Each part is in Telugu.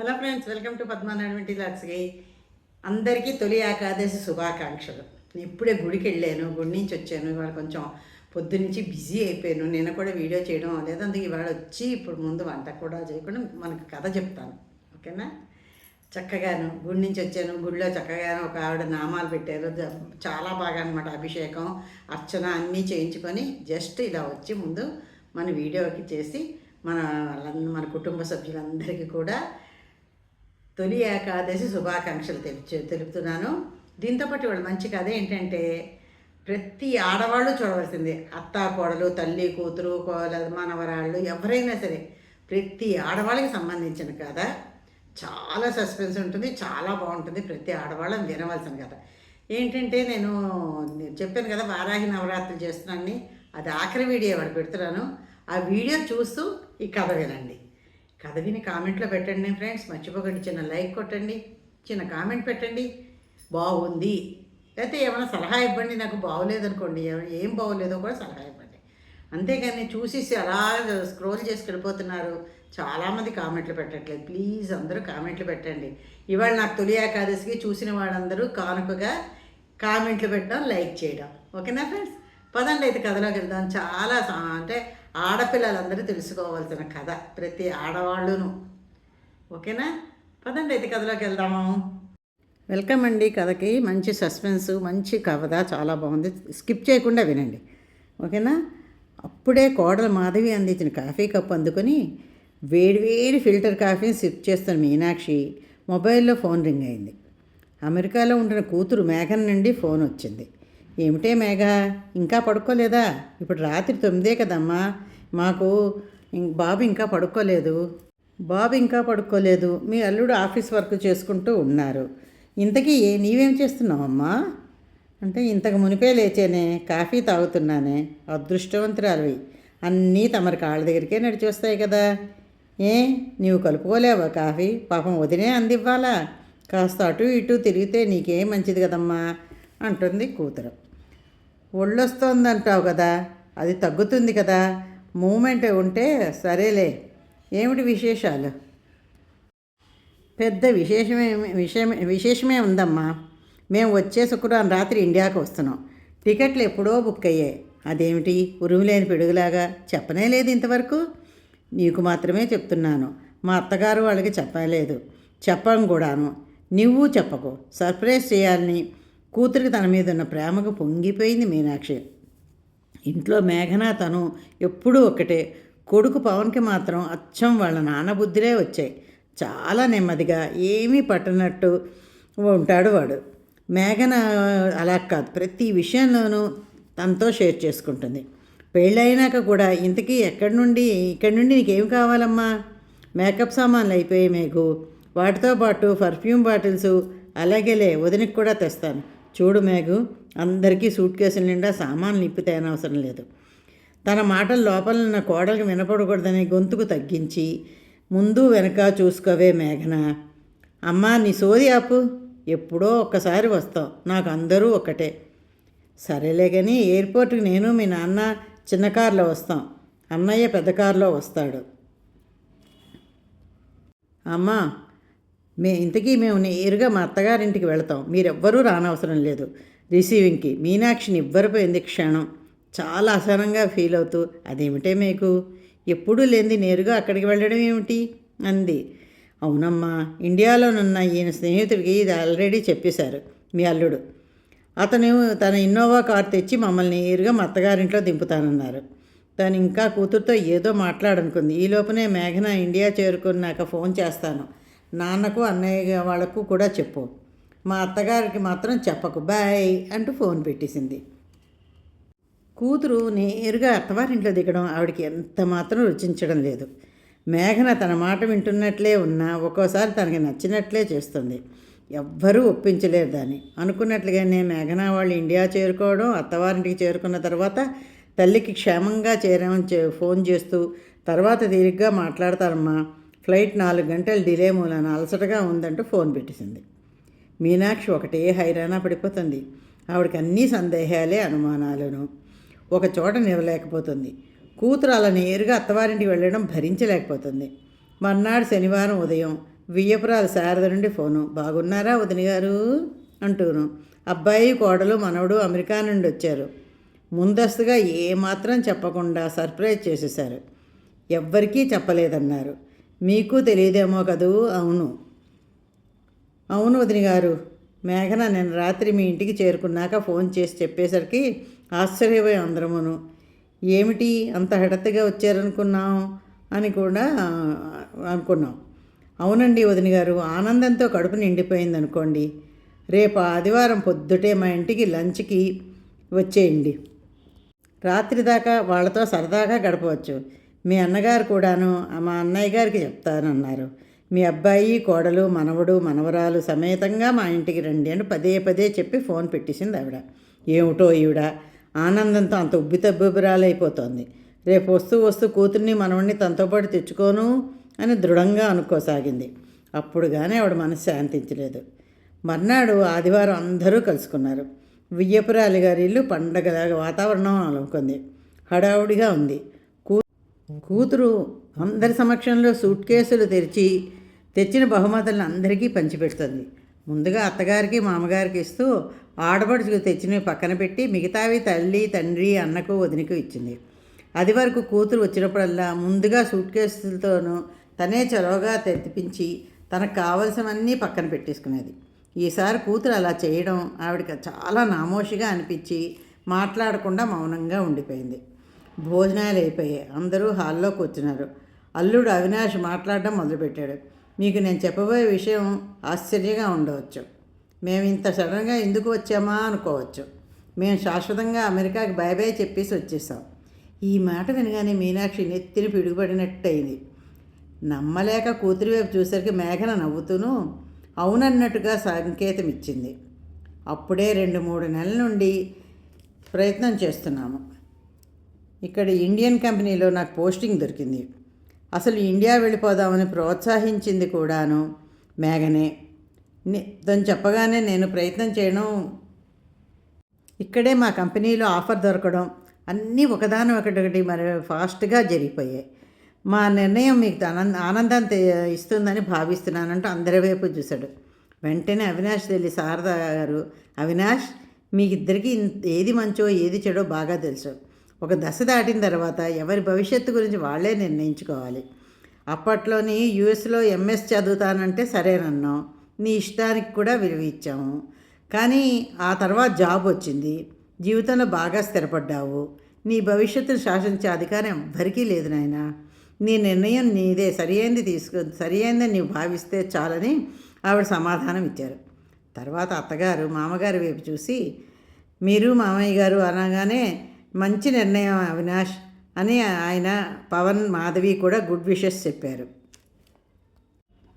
Hello friends welcome to Padmanarayana లాక్స్కి అందరికీ తొలి ఏకాదశి శుభాకాంక్షలు. నేను ఇప్పుడే గుడికి వెళ్ళాను గుడి నుంచి వచ్చాను ఇవాళ కొంచెం పొద్దునుంచి బిజీ అయిపోయాను. నేను కూడా వీడియో చేయడం లేదు అందుకే ఇవాళ వచ్చి ఇప్పుడు ముందు వంట కూడా చేయకుండా మనకు కథ చెప్తాను. ఓకేనా? చక్కగాను గుడి నుంచి వచ్చాను. గుడిలో చక్కగాను ఒక ఆవిడ నామాలు పెట్టారు. చాలా బాగా అనమాట అభిషేకం అర్చన అన్నీ చేయించుకొని జస్ట్ ఇలా వచ్చి ముందు మన వీడియోకి చేసి మన వాళ్ళంద- మన కుటుంబ సభ్యులందరికీ కూడా తొలి ఏకాదశి శుభాకాంక్షలు తెలుపు తెలుపుతున్నాను. దీంతో పాటు ఇవాళ మంచి కథ ఏంటంటే ప్రతి ఆడవాళ్ళు చూడవలసింది. అత్త కోడలు తల్లి కూతురు కోల మనవరాళ్ళు ఎవరైనా సరే ప్రతి ఆడవాళ్ళకి సంబంధించిన కథ. చాలా సస్పెన్స్ ఉంటుంది చాలా బాగుంటుంది. ప్రతి ఆడవాళ్ళని వినవలసిన కథ. ఏంటంటే నేను చెప్పాను కదా వారాహి నవరాత్రులు చేస్తున్నాను అది ఆఖరి వీడియో వాడు పెడుతున్నాను ఆ వీడియో చూస్తూ ఈ కథ వినండి. కథ విని కామెంట్లో పెట్టండి ఫ్రెండ్స్. మర్చిపోకండి చిన్న లైక్ కొట్టండి చిన్న కామెంట్ పెట్టండి. బాగుంది. లేకపోతే ఏమైనా సలహా ఇవ్వండి నాకు బాగోలేదు అనుకోండి ఏం బాగోలేదో కూడా సలహా ఇవ్వండి. అంతేగాని చూసేసి అలా స్క్రోల్ చేసి వెళ్ళిపోతున్నారు. చాలామంది కామెంట్లు పెట్టట్లేదు. ప్లీజ్ అందరూ కామెంట్లు పెట్టండి. ఇవాళ నాకు తొలి ఏకాదశికి చూసిన వాళ్ళందరూ కానుకగా కామెంట్లు పెట్టడం లైక్ చేయడం. ఓకేనా ఫ్రెండ్స్? పదండి అయితే కథలోకి వెళ్దాం. చాలా అంటే ఆడపిల్లలందరూ తెలుసుకోవాల్సిన కథ ప్రతి ఆడవాళ్ళును. ఓకేనా? పదండి అయితే కథలోకి వెళ్దాము. వెల్కమ్ అండి కథకి. మంచి సస్పెన్స్ మంచి కథ చాలా బాగుంది. స్కిప్ చేయకుండా వినండి. ఓకేనా? అప్పుడే కోడల మాధవి అందించిన కాఫీ కప్ అందుకొని వేడివేడి ఫిల్టర్ కాఫీని సిప్ చేస్తున్న మీనాక్షి. మొబైల్లో ఫోన్ రింగ్ అయింది. అమెరికాలో ఉంటున్న కూతురు మేఘన్ నుండి ఫోన్ వచ్చింది. ఏమిటే మేఘ? ఇంకా పడుకోలేదా? ఇప్పుడు రాత్రి తొమ్మిదే కదమ్మా. మాకు ఇం- బాబు ఇంకా పడుకోలేదు. బాబు ఇంకా పడుకోలేదు. మీ అల్లుడు ఆఫీస్ వర్క్ చేసుకుంటూ ఉన్నారు. ఇంతకీ ఏ నీవేం చేస్తున్నావమ్మా? అంటే ఇంతకు మునిపే లేచేనే కాఫీ తాగుతున్నానే. అదృష్టవంతురాలివి. అన్నీ తమరి కాళ్ళ దగ్గరికే నడిచి వస్తాయి కదా. ఏ నీవు కలుపుకోలేవా కాఫీ? పాపం వదినే అందివ్వాలా? కాస్త అటు ఇటు తిరిగితే నీకేం మంచిది కదమ్మా? అంటుంది కూతురు. ఒళ్ళొస్తోందంటావు కదా అది తగ్గుతుంది కదా మూమెంట్ ఉంటే సరేలే. ఏమిటి విశేషాలు? పెద్ద విశేషమే విషయమే విశేషమే ఉందమ్మా. మేము వచ్చే శుక్రవారం రాత్రి ఇండియాకు వస్తున్నాం. టికెట్లు ఎప్పుడో బుక్ అయ్యాయి. అదేమిటి? ఉరుములేని పిడుగులాగా చెప్పనే లేదు ఇంతవరకు. నీకు మాత్రమే చెప్తున్నాను. మా అత్తగారు వాళ్ళకి చెప్పలేదు. చెప్పం కూడాను. నువ్వు చెప్పకు. సర్ప్రైజ్ చేయాలని కూతురికి తన మీద ఉన్న ప్రేమకు పొంగిపోయింది మీనాక్షి. ఇంట్లో మేఘన తను ఎప్పుడూ ఒకటే కొడుకు పవన్కి మాత్రం అచ్చం వాళ్ళ నాన్న బుద్ధిలే వచ్చాయి. చాలా నెమ్మదిగా ఏమీ పట్టనట్టు ఉంటాడు వాడు. మేఘన అలా కాదు ప్రతి విషయంలోనూ తనతో షేర్ చేసుకుంటుంది. పెళ్ళైనాక కూడా ఇంతకీ ఎక్కడి నుండి ఇక్కడి నుండి నీకేం కావాలమ్మా? మేకప్ సామాన్లు అయిపోయాయి మీకు. వాటితో పాటు పర్ఫ్యూమ్ బాటిల్స్ అలాగేలే వదినకి కూడా తెస్తాను. చూడు మేఘు అందరికీ సూట్ కేసుల నిండా సామాన్లు నిప్పితేనవసరం లేదు. తన మాటలు లోపల ఉన్న కోడలికి వినపడకూడదని గొంతుకు తగ్గించి ముందు వెనక చూసుకోవే మేఘన. అమ్మా నీ సోది ఆపు. ఎప్పుడో ఒక్కసారి వస్తాం నాకు అందరూ ఒకటే సరేలే కానీ ఎయిర్పోర్ట్కి నేను మీ నాన్న చిన్న కారులో వస్తాం. అన్నయ్య పెద్ద కారులో వస్తాడు. అమ్మా మే ఇంతకీ మేము నేరుగా మా అత్తగారింటికి వెళతాం. మీరెవ్వరూ రానవసరం లేదు. రిసీవింగ్కి మీనాక్షిని ఇవ్వరిపోయింది క్షణం? చాలా అసహనంగా ఫీల్ అవుతూ అదేమిటే మీకు? ఎప్పుడూ లేనిది నేరుగా అక్కడికి వెళ్ళడం ఏమిటి? అంది. అవునమ్మా ఇండియాలోనున్న ఈయన స్నేహితుడికి ఇది ఆల్రెడీ చెప్పేశారు మీ అల్లుడు. అతను తన ఇన్నోవా కార్ తెచ్చి మమ్మల్ని నేరుగా మా అత్తగారింట్లో దింపుతానన్నారు. తను ఇంకా కూతురుతో ఏదో మాట్లాడనుకుంది. ఈ లోపనే మేఘన ఇండియా చేరుకున్నాక ఫోన్ చేస్తాను. నాన్నకు అన్నయ్య వాళ్ళకు కూడా చెప్పు. మా అత్తగారికి మాత్రం చెప్పకు. బాయ్ అంటూ ఫోన్ పెట్టేసింది. కూతురు నేరుగా అత్తవారింట్లో దిగడం ఆవిడకి ఎంత మాత్రం రుచించడం లేదు. మేఘన తన మాట వింటున్నట్లే ఉన్నా ఒక్కోసారి తనకి నచ్చినట్లే చేస్తుంది. ఎవ్వరూ ఒప్పించలేరు దాన్ని. అనుకున్నట్లుగానే మేఘన వాళ్ళు ఇండియా చేరుకోవడం అత్తవారింటికి చేరుకున్న తర్వాత తల్లికి క్షేమంగా చేరామని చే ఫోన్ చేస్తూ తర్వాత తీరిగ్గా మాట్లాడతారమ్మా. ఫ్లైట్ నాలుగు గంటలు డిలే మూలన అలసటగా ఉందంటూ ఫోన్ పెట్టేసింది. మీనాక్షి ఒకటే హైరాణ పడిపోతుంది. ఆవిడకి అన్ని సందేహాలే అనుమానాలను. ఒక చోట నివ్వలేకపోతుంది కూతురు అలా నేరుగా అత్తవారింటికి వెళ్ళడం భరించలేకపోతుంది. మర్నాడు శనివారం ఉదయం వియ్యపురాల శారద నుండి ఫోను. బాగున్నారా వదిన గారు? అంటూను. అబ్బాయి కోడలు మనవడు అమెరికా నుండి వచ్చారు. ముందస్తుగా ఏమాత్రం చెప్పకుండా సర్ప్రైజ్ చేసేశారు. ఎవ్వరికీ చెప్పలేదన్నారు. మీకు తెలియదేమో కదూ? అవును. అవును వదిన గారు. మేఘన నేను రాత్రి మీ ఇంటికి చేరుకున్నాక ఫోన్ చేసి చెప్పేసరికి ఆశ్చర్యపోయి అందరమును. ఏమిటి అంత హఠాత్తుగా వచ్చారనుకున్నాం అని కూడా అనుకున్నాం. అవునండి వదిన గారు ఆనందంతో కడుపు నిండిపోయింది అనుకోండి రేపు ఆదివారం పొద్దుటే మా ఇంటికి లంచ్కి వచ్చేయండి. రాత్రి దాకా వాళ్ళతో సరదాగా గడపవచ్చు. మీ అన్నగారు కూడాను మా అన్నయ్య గారికి చెప్తానన్నారు. మీ అబ్బాయి కోడలు మనవడు మనవరాలు సమేతంగా మా ఇంటికి రండి అని పదే పదే చెప్పి ఫోన్ పెట్టేసింది ఆవిడ. ఏమిటో ఈవిడ? ఆనందంతో అంత ఉబ్బితబ్బిబురాలైపోతోంది రేపు వస్తూ వస్తూ కూతుర్ని మనవడిని తనతో పాటు తెచ్చుకోను అని దృఢంగా అనుకోసాగింది. అప్పుడు కానీ ఆవిడ మనసు శాంతించలేదు. మర్నాడు ఆదివారం అందరూ కలుసుకున్నారు. వియ్యపురాలి గారి ఇల్లు పండగలాగా వాతావరణం అలుముకుంది. హడావుడిగా ఉంది. కూతురు అందరి సమక్షంలో సూట్ కేసులు తెరిచి తెచ్చిన బహుమతులను అందరికీ పంచిపెడుతుంది. ముందుగా అత్తగారికి మామగారికి ఇస్తూ ఆడపడుచుకు తెచ్చినవి పక్కన పెట్టి మిగతావి తల్లి తండ్రి అన్నకు వదినకు ఇచ్చింది. అది వరకు కూతురు వచ్చినప్పుడల్లా ముందుగా సూట్ కేసులతోనూ తనే చొరవగా తెప్పించి తనకు కావలసినవన్నీ పక్కన పెట్టేసుకునేది. ఈసారి కూతురు అలా చేయడం ఆవిడకి చాలా నామోషిగా అనిపించి మాట్లాడకుండా మౌనంగా ఉండిపోయింది. భోజనాలు అయిపోయాయి అందరూ హాల్లో కూర్చున్నారు. అల్లుడు అవినాష్ మాట్లాడడం మొదలుపెట్టాడు. మీకు నేను చెప్పబోయే విషయం ఆశ్చర్యంగా ఉండవచ్చు. మేము ఇంత సడన్గా ఎందుకు వచ్చామా అనుకోవచ్చు. మేము శాశ్వతంగా అమెరికాకి బై బై చెప్పేసి వచ్చేసాం. ఈ మాట వినగానే మీనాక్షి నెత్తిని పిడుగుపడినట్టయింది. నమ్మలేక కూతురి వైపు చూసరికి మేఘన నవ్వుతూను అవునన్నట్టుగా సంకేతం ఇచ్చింది అప్పుడే రెండు మూడు నెలల నుండి ప్రయత్నం చేస్తున్నాము. ఇక్కడ ఇండియన్ కంపెనీలో నాకు పోస్టింగ్ దొరికింది. అసలు ఇండియా వెళ్ళిపోదామని ప్రోత్సహించింది కూడాను మేఘనే. దాని తను చెప్పగానే నేను ప్రయత్నం చేయడం ఇక్కడే మా కంపెనీలో ఆఫర్ దొరకడం అన్నీ ఒకదాని ఒకటొకటి మరి ఫాస్ట్గా జరిగిపోయాయి. మా నిర్ణయం మీకు ఆనంద ఆనందం తె- ఇస్తుందని భావిస్తున్నానంటూ అందరి వైపు చూశాడు. వెంటనే అవినాష్ తెలియ శారదా గారు అవినాష్ మీకిద్దరికీ ఏది మంచో ఏది చెడో బాగా తెలుసు. ఒక దశ దాటిన తర్వాత ఎవరి భవిష్యత్తు గురించి వాళ్ళే నిర్ణయించుకోవాలి. అప్పట్లోని యుఎస్లో ఎంఎస్ చదువుతానంటే సరేనన్నాం నీ ఇష్టానికి కూడా విలువ ఇచ్చాము కానీ ఆ తర్వాత జాబ్ వచ్చింది. జీవితంలో బాగా స్థిరపడ్డావు. నీ భవిష్యత్తును శాసించే అధికారం ఎవ్వరికీ లేదు నాయన. నీ నిర్ణయం నీదే. సరి అయింది తీసుకో సరి అయిందని నీవు భావిస్తే చాలని ఆవిడ సమాధానం ఇచ్చారు. తర్వాత అత్తగారు మామగారి వైపు చూసి మీరు మామయ్య గారు అనగానే మంచి నిర్ణయం అవినాష్ అని ఆయన పవన్ మాధవి కూడా గుడ్ విషెస్ చెప్పారు.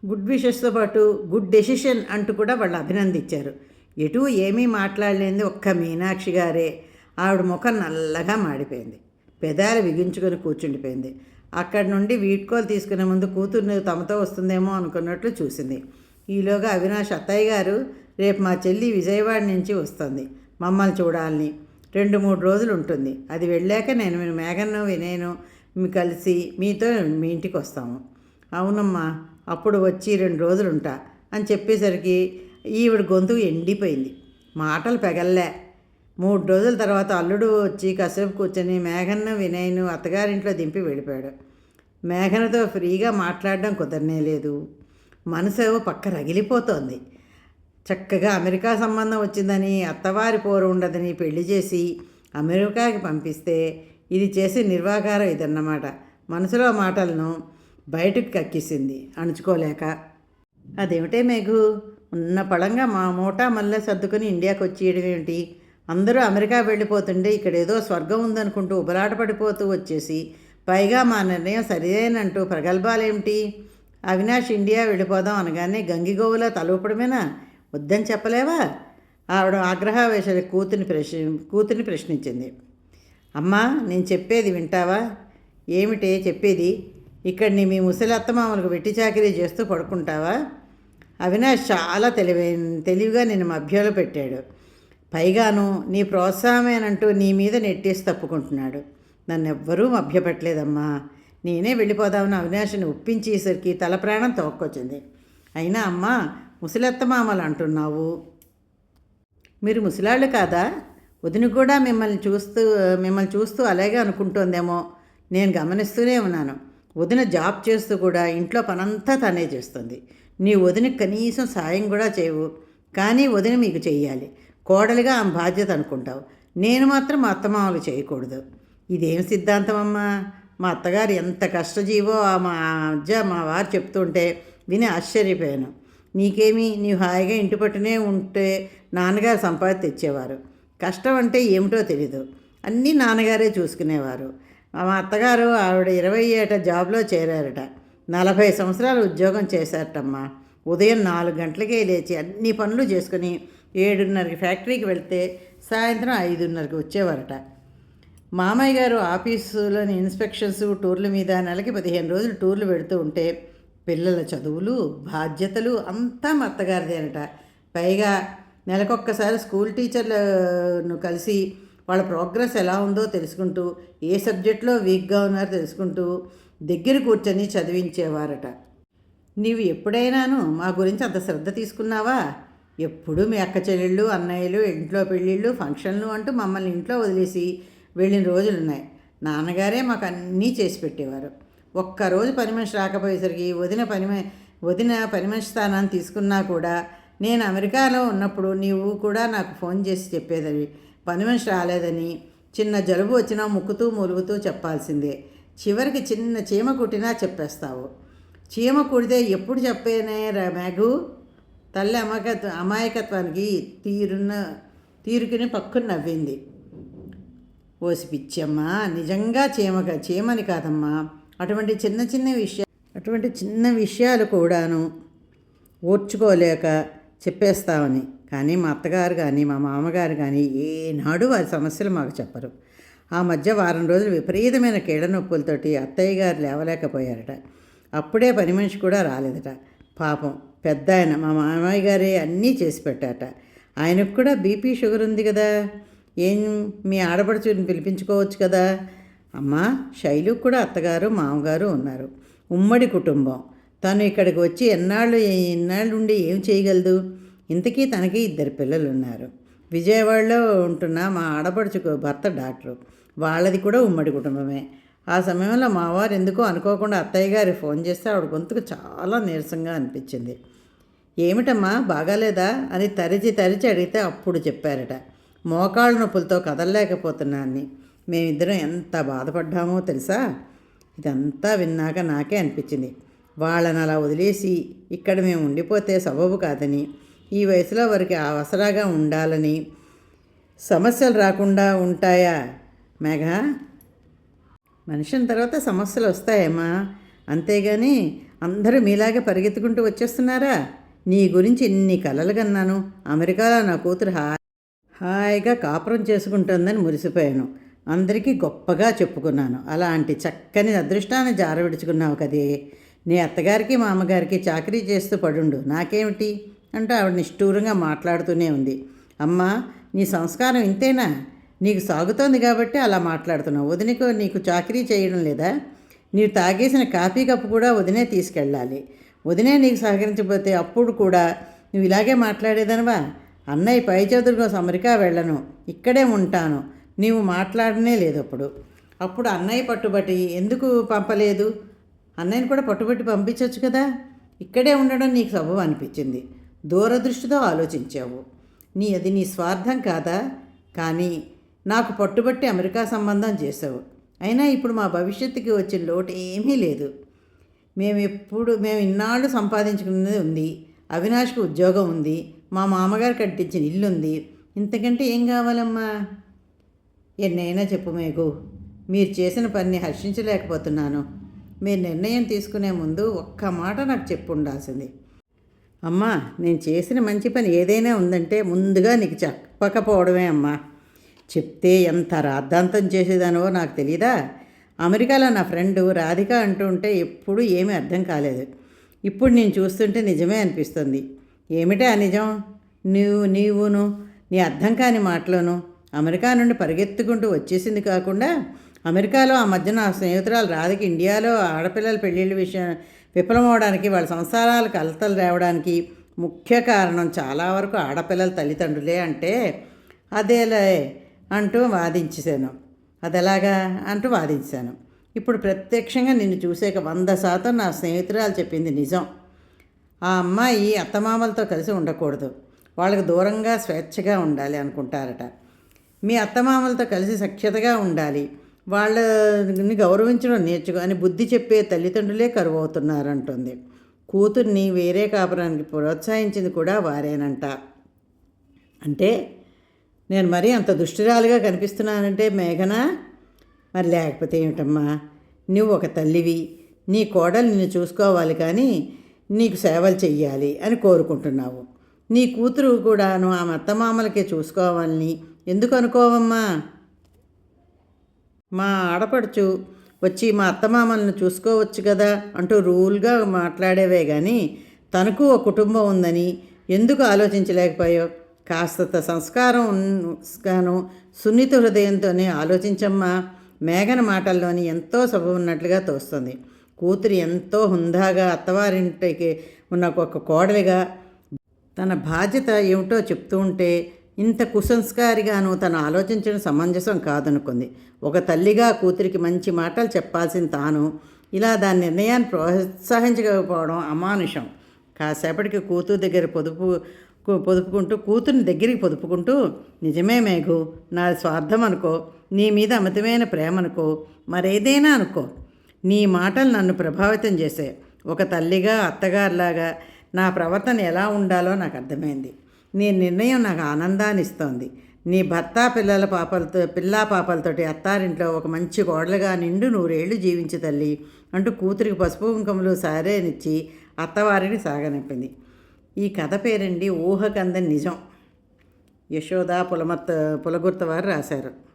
గుడ్ విషెస్తో పాటు గుడ్ డెసిషన్ అంటూ కూడా వాళ్ళు అభినందించారు. ఎటు ఏమీ మాట్లాడలేంది ఒక్క మీనాక్షి గారే ఆవిడ ముఖం నల్లగా మాడిపోయింది. పెదాలు బిగించుకొని కూర్చుండిపోయింది. అక్కడి నుండి వీడ్కోలు తీసుకునే ముందు కూతుర్ని తమతో వస్తుందేమో అనుకున్నట్లు చూసింది. ఈలోగా అవినాష్ అత్తయ్య గారు రేపు మా చెల్లి విజయవాడ నుంచి వస్తుంది. మమ్మల్ని చూడాలని రెండు మూడు రోజులు ఉంటుంది. అది వెళ్ళాక నేను మేఘన్ను వినయను కలిసి మీతో మీ ఇంటికి వస్తాము. అవునమ్మా అప్పుడు వచ్చి రెండు రోజులు ఉంటా అని చెప్పేసరికి ఈవిడ గొంతు ఎండిపోయింది. మాటలు పెగల్లే. మూడు రోజుల తర్వాత అల్లుడు వచ్చి కసేపు కూర్చొని మేఘన్ను వినయ్ను అత్తగారింట్లో దింపి వెళ్ళిపోయాడు. మేఘనతో ఫ్రీగా మాట్లాడడం కుదరనే లేదు మనసు పక్క రగిలిపోతోంది. చక్కగా అమెరికా సంబంధం వచ్చిందని అత్తవారి పోరు ఉండదని పెళ్ళి చేసి అమెరికాకి పంపిస్తే ఇది చేసే నిర్వాకారం ఇదన్నమాట. మనసులో మాటలను బయటకు కక్కిసింది. అణుచుకోలేక అదేమిటే మేఘు ఉన్న పడంగా మా మూటా మళ్ళీ సర్దుకుని ఇండియాకి వచ్చేయడం ఏమిటి? అందరూ అమెరికా వెళ్ళిపోతుంటే ఇక్కడ ఏదో స్వర్గం ఉందనుకుంటూ ఉబలాట పడిపోతూ వచ్చేసి పైగా మా నిర్ణయం సరిదేనంటూ ప్రగల్భాలేమిటి? అవినాష్ ఇండియా వెళ్ళిపోదాం అనగానే గంగిగోవులా తలూపడమేనా? వద్దని చెప్పలేవా? ఆవిడ ఆగ్రహావేశాలు కూతుని ప్రశ్న కూతుని ప్రశ్నించింది. అమ్మా నేను చెప్పేది వింటావా? ఏమిటే చెప్పేది? ఇక్కడిని మీ ముసలి అత్తమామలకు వెట్టి చాకరీ చేస్తూ పడుకుంటావా? అవినాష్ చాలా తెలివైన తెలివిగా నేను మభ్యలో పెట్టాడు. పైగాను నీ ప్రోత్సాహమేనంటూ నీ మీద నెట్టేసి తప్పుకుంటున్నాడు. నన్ను ఎవ్వరూ మభ్యపెట్టలేదమ్మా. నేనే వెళ్ళిపోదామని అవినాష్ని ఒప్పించేసరికి తల ప్రాణం తోక్కొచ్చింది. అయినా అమ్మా ముసలెత్త మామలు అంటున్నావు మీరు ముసలాళ్ళు కాదా? వదిన కూడా మిమ్మల్ని చూస్తూ మిమ్మల్ని చూస్తూ అలాగే అనుకుంటోందేమో. నేను గమనిస్తూనే ఉన్నాను. వదిన జాబ్ చేస్తూ కూడా ఇంట్లో పనంతా తనే చేస్తుంది. నీ వదిన కనీసం సాయం కూడా చేయవు. కానీ వదిన మీకు చేయాలి కోడలుగా ఆమె బాధ్యత అనుకుంటావు. నేను మాత్రం మా అత్తమామలు చేయకూడదు. ఇదేం సిద్ధాంతం అమ్మా మా అత్తగారు ఎంత కష్టజీవో ఆ మా అజ్జ మా వారు చెప్తుంటే విని ఆశ్చర్యపోయాను. నీకేమి నీవు హాయిగా ఇంటి పట్టునే ఉంటే నాన్నగారు సంపాది తెచ్చేవారు. కష్టం అంటే ఏమిటో తెలీదు. అన్నీ నాన్నగారే చూసుకునేవారు. మా అత్తగారు ఆవిడ ఇరవై ఏట జాబ్లో చేరారట. నలభై సంవత్సరాలు ఉద్యోగం చేశారటమ్మా. ఉదయం నాలుగు గంటలకే లేచి అన్ని పనులు చేసుకుని ఏడున్నరకి ఫ్యాక్టరీకి వెళ్తే సాయంత్రం ఐదున్నరకి వచ్చేవారట. మామయ్య గారు ఆఫీసులోని ఇన్స్పెక్షన్స్ టూర్ల మీద నెలకి పదిహేను రోజులు టూర్లు పెడుతూ ఉంటే పిల్లల చదువులు బాధ్యతలు అంతా మా అత్తగారిదేనట పైగా నెలకొక్కసారి స్కూల్ టీచర్లను కలిసి వాళ్ళ ప్రోగ్రెస్ ఎలా ఉందో తెలుసుకుంటూ ఏ సబ్జెక్ట్లో వీక్గా ఉన్నారో తెలుసుకుంటూ దగ్గర కూర్చొని చదివించేవారట. నీవు ఎప్పుడైనాను మా గురించి అంత శ్రద్ధ తీసుకున్నావా? ఎప్పుడు మీ అక్క చెల్లెళ్ళు అన్నయ్యలు ఇంట్లో పెళ్ళిళ్ళు ఫంక్షన్లు అంటూ మమ్మల్ని ఇంట్లో వదిలేసి వెళ్ళిన రోజులున్నాయి. నాన్నగారే మాకు అన్నీ చేసి పెట్టేవారు. ఒక్కరోజు పని మనిషి రాకపోయేసరికి వదిన పని వదిన పని మనిషి స్థానాన్ని తీసుకున్నా కూడా నేను అమెరికాలో ఉన్నప్పుడు నీవు కూడా నాకు ఫోన్ చేసి చెప్పేదవి. పని మనిషి రాలేదని చిన్న జలుబు వచ్చినా ముక్కుతూ ములుగుతూ చెప్పాల్సిందే. చివరికి చిన్న చీమ కుట్టినా చెప్పేస్తావు. చీమ కుడితే ఎప్పుడు చెప్పేనే రా మేఘు? తల్లి అమాయక అమాయకత్వానికి తీరున్న తీరుకుని పక్కున నవ్వింది. ఓసి పిచ్చమ్మా నిజంగా చీమగా చీమని కాదమ్మా. అటువంటి చిన్న చిన్న విషయాలు అటువంటి చిన్న విషయాలు కూడాను ఓర్చుకోలేక చెప్పేస్తామని. కానీ మా అత్తగారు కానీ మా మామగారు కానీ ఏనాడు వారి సమస్యలు మాకు చెప్పరు. ఆ మధ్య వారం రోజులు విపరీతమైన కీళ్ళ నొప్పులతోటి అత్తయ్య గారు లేవలేకపోయారట. అప్పుడే పని మనిషి కూడా రాలేదట. పాపం పెద్ద ఆయన మా మామయ్య గారే అన్నీ చేసి పెట్టాట. ఆయనకు కూడా బీపీ షుగర్ ఉంది కదా. ఏం మీ ఆడపడుచుని పిలిపించుకోవచ్చు కదా. అమ్మా శైలు కూడా అత్తగారు మామగారు ఉన్నారు. ఉమ్మడి కుటుంబం. తను ఇక్కడికి వచ్చి ఎన్నాళ్ళు ఎన్నాళ్ళు ఉండి ఏం చేయగలదు? ఇంతకీ తనకి ఇద్దరు పిల్లలు ఉన్నారు విజయవాడలో ఉంటున్న మా ఆడపడుచుకు భర్త డాక్టరు. వాళ్ళది కూడా ఉమ్మడి కుటుంబమే. ఆ సమయంలో మావారు ఎందుకో అనుకోకుండా అత్తయ్య గారి ఫోన్ చేస్తే ఆవిడ గొంతుకు చాలా నీరసంగా అనిపించింది. ఏమిటమ్మా బాగాలేదా? అని తరిచి తరిచి అడిగితే అప్పుడు చెప్పారట. మోకాళ్ళ నొప్పులతో కదలలేకపోతున్నాన్ని. మేమిద్దరం ఎంత బాధపడ్డామో తెలుసా? ఇదంతా విన్నాక నాకే అనిపించింది. వాళ్ళని అలా వదిలేసి ఇక్కడ మేము ఉండిపోతే సబబు కాదని ఈ వయసులో వారికి అవసరాగా ఉండాలని సమస్యలు రాకుండా ఉంటాయా? మేఘ మనిషిన తర్వాత సమస్యలు వస్తాయమ్మా. అంతేగాని అందరూ మీలాగే పరిగెత్తుకుంటూ వచ్చేస్తున్నారా? నీ గురించి ఎన్ని కలలు కన్నాను. అమెరికాలో నా కూతురు హా హాయిగా కాపురం చేసుకుంటుందని మురిసిపోయాను. అందరికీ గొప్పగా చెప్పుకున్నాను. అలాంటి చక్కని అదృష్టాన్ని జారవిడుచుకున్నావు కదే. నీ అత్తగారికి మా అమ్మగారికి చాకరీ చేస్తూ పడుండు. నాకేమిటి? అంటూ ఆవిడ నిష్ఠూరంగా మాట్లాడుతూనే ఉంది. అమ్మా నీ సంస్కారం ఇంతేనా? నీకు సాగుతోంది కాబట్టి అలా మాట్లాడుతున్నావు. వదినకు నీకు చాకరీ చేయడం లేదా? నీవు తాగేసిన కాఫీ కప్పు కూడా వదినే తీసుకెళ్ళాలి. వదినే నీకు సహకరించకపోతే అప్పుడు కూడా నువ్వు ఇలాగే మాట్లాడేదనవా? అన్నయ్య పై చదువుకోసం అమెరికా వెళ్ళను. ఇక్కడే ఉంటాను. నీవు మాట్లాడనే లేదు అప్పుడు. అప్పుడు అన్నయ్య పట్టుబట్టి ఎందుకు పంపలేదు? అన్నయ్యని కూడా పట్టుబట్టి పంపించవచ్చు కదా? ఇక్కడే ఉండడం నీకు సబబు అనిపించింది. దూరదృష్టితో ఆలోచించావు. నీ అది నీ స్వార్థం కాదా? కానీ నాకు పట్టుబట్టి అమెరికా సంబంధం చేసావు అయినా ఇప్పుడు మా భవిష్యత్తుకి వచ్చిన లోటు ఏమీ లేదు. మేము ఎప్పుడు మేము ఇన్నాళ్ళు సంపాదించుకున్నది ఉంది. అవినాష్కి ఉద్యోగం ఉంది. మా మామగారు కట్టించిన ఇల్లు ఉంది ఇంతకంటే ఏం కావాలమ్మా? ఎన్నైనా చెప్పు మేఘు. మీరు చేసిన పనిని హర్షించలేకపోతున్నాను. మీరు నిర్ణయం తీసుకునే ముందు ఒక్క మాట నాకు చెప్పు ఉండాల్సింది. అమ్మా నేను చేసిన మంచి పని ఏదైనా ఉందంటే ముందుగా నీకు చెప్పకపోవడమే అమ్మా. చెప్తే ఎంత రాద్ధాంతం చేసేదానో నాకు తెలీదా? అమెరికాలో నా ఫ్రెండ్ రాధిక అంటూ ఉంటే ఎప్పుడూ ఏమీ అర్థం కాలేదు. ఇప్పుడు నేను చూస్తుంటే నిజమే అనిపిస్తుంది. ఏమిటే ఆ నిజం? నీవు నీవును నీ అర్థం కాని మాటలోను అమెరికా నుండి పరిగెత్తుకుంటూ వచ్చేసింది కాకుండా అమెరికాలో ఆ మధ్య నా స్నేహితురాలు రాధకి ఇండియాలో ఆడపిల్లల పెళ్ళిళ్ళ విషయం విఫలమవడానికి వాళ్ళ సంసారాలు కలతలు రావడానికి ముఖ్య కారణం చాలా వరకు ఆడపిల్లల తల్లిదండ్రులే అంటే అదేలే అంటూ వాదించేశాను. అదెలాగా అంటూ వాదించాను ఇప్పుడు ప్రత్యక్షంగా నిన్ను చూసాక వంద శాతం నా స్నేహితురాలు చెప్పింది నిజం. ఆ అమ్మాయి అత్తమామలతో కలిసి ఉండకూడదు. వాళ్ళకి దూరంగా స్వేచ్ఛగా ఉండాలి అనుకుంటారట. మీ అత్తమామలతో కలిసి సఖ్యతగా ఉండాలి. వాళ్ళని గౌరవించడం నేర్చుకో అని బుద్ధి చెప్పే తల్లిదండ్రులే కరువు అవుతున్నారంటుంది కూతుర్ని వేరే కాపురానికి ప్రోత్సహించింది కూడా వారేనంట. అంటే నేను మరీ అంత దుష్టురాలుగా కనిపిస్తున్నానంటే మేఘన? మరి లేకపోతే ఏమిటమ్మా? నువ్వు ఒక తల్లివి. నీ కోడలు నిన్ను చూసుకోవాలి కానీ నీకు సేవలు చెయ్యాలి అని కోరుకుంటున్నావు. నీ కూతురు కూడాను ఆ అత్తమామలకే చూసుకోవాలని ఎందుకు అనుకోవమ్మా? మా ఆడపడుచు వచ్చి మా అత్తమామల్ని చూసుకోవచ్చు కదా అంటూ రూల్గా మాట్లాడేవే కానీ తనకు ఒక కుటుంబం ఉందని ఎందుకు ఆలోచించలేకపోయావు? కాస్త సంస్కారం గాను సున్నిత హృదయంతోనే ఆలోచించమ్మా. మేఘన మాటల్లోని ఎంతో సభ ఉన్నట్లుగా తోస్తుంది. కూతురు ఎంతో హుందాగా అత్తవారింటికి ఉన్న ఒక కోడలిగా తన బాధ్యత ఏమిటో చెప్తూ ఉంటే ఇంత కుసంస్కారిగాను తను ఆలోచించడం సమంజసం కాదనుకుంది. ఒక తల్లిగా కూతురికి మంచి మాటలు చెప్పాల్సిన తాను ఇలా దాని నిర్ణయాన్ని ప్రోత్సహించకపోవడం అమానుషం. కాసేపటికి కూతురు దగ్గర పొదుపు పొదుపుకుంటూ కూతుర్ని దగ్గరికి పొదుపుకుంటూ నిజమే మేఘు నా స్వార్థం అనుకో నీ మీద అమితమైన ప్రేమ అనుకో మరేదైనా అనుకో. నీ మాటలు నన్ను ప్రభావితం చేసే ఒక తల్లిగా అత్తగారిలాగా నా ప్రవర్తన ఎలా ఉండాలో నాకు అర్థమైంది. నీ నిర్ణయం నాకు ఆనందాన్ని ఇస్తోంది నీ భర్త పిల్లల పాపలతో పిల్లా పాపలతోటి అత్తారింట్లో ఒక మంచి కోడలుగా నిండు నూరేళ్ళు జీవించి తల్లి అంటూ కూతురికి పసుపు కుంకుమలు సారేనిచ్చి అత్తవారిని సాగనిప్పింది ఈ కథ పేరండి ఊహకందని నిజం. యశోద పులమత్త పులగుర్త వారు రాశారు.